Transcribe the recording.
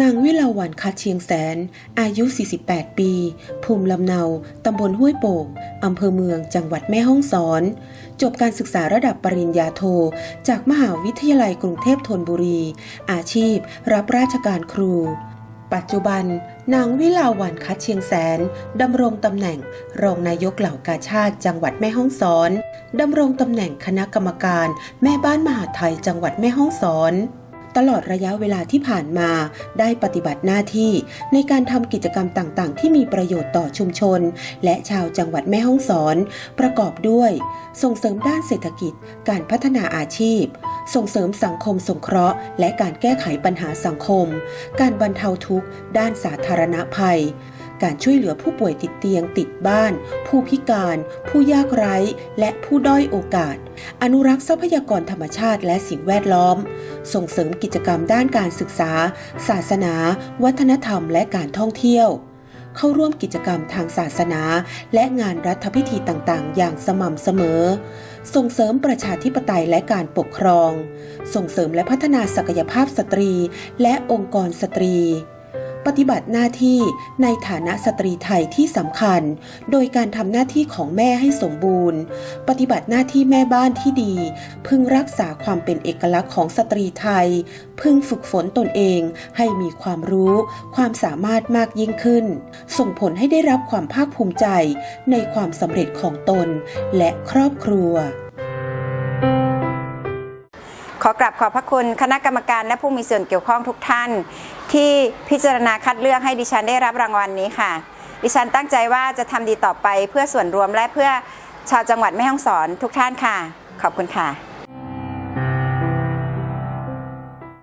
นางวิลาวันคัดเชียงแสน อายุ 48 ปี ภูมิลำเนา ตำบลห้วยโป่ง อำเภอเมือง จังหวัดแม่ฮ่องสอน จบการศึกษาระดับปริญญาโท จากมหาวิทยาลัยกรุงเทพธนบุรี อาชีพ รับราชการครู ปัจจุบัน นางวิลาวันคัดเชียงแสน ดำรงตำแหน่ง รองนายกเหล่ากาชาติจังหวัดแม่ฮ่องสอน ดำรงตำแหน่งคณะกรรมการ แม่บ้านมหาไทยจังหวัดแม่ฮ่องสอน ตลอดระยะเวลาที่ผ่านมาได้ปฏิบัติหน้าที่ในการทำกิจกรรมต่างๆ ที่มีประโยชน์ต่อชุมชน และชาวจังหวัดแม่ฮ่องสอน ประกอบด้วย ส่งเสริมด้านเศรษฐกิจ การพัฒนาอาชีพ ส่งเสริมสังคมสงเคราะห์ และการแก้ไขปัญหาสังคม การบรรเทาทุกข์ ด้านสาธารณภัย การช่วยเหลือผู้ป่วยติดเตียงติดบ้าน ผู้พิการ ผู้ยากไร้ และผู้ด้อยโอกาส อนุรักษ์ทรัพยากรธรรมชาติและสิ่งแวดล้อม ส่งเสริมกิจกรรมด้านการศึกษา ศาสนา วัฒนธรรม และการท่องเที่ยวเข้าร่วมกิจกรรมทางศาสนา และงานรัฐพิธีต่างๆ อย่างสม่ำเสมอ ส่งเสริมประชาธิปไตยและการปกครอง ส่งเสริมและพัฒนาศักยภาพสตรี และองค์กรสตรี ปฏิบัติหน้าที่ในฐานะสตรีไทยที่สำคัญ โดยการทำหน้าที่ของแม่ให้สมบูรณ์ ปฏิบัติหน้าที่แม่บ้านที่ดี พึงรักษาความเป็นเอกลักษณ์ของสตรีไทย พึงฝึกฝนตนเองให้มีความรู้ ความสามารถมากยิ่งขึ้น ส่งผลให้ได้รับความภาคภูมิใจในความสำเร็จของตนและครอบครัว ขอกราบขอบพระคุณคณะกรรมการและผู้มีส่วนเกี่ยวข้องทุกท่าน ที่พิจารณาคัดเลือกให้ดิฉันได้รับรางวัลนนี้ค่ะ ดิฉันตั้งใจว่าจะทำดีต่อไปเพื่อส่วนรวมและเพื่อชาวจังหวัดแม่ฮ่องสอนทุกท่านค่ะ ขอบคุณค่ะ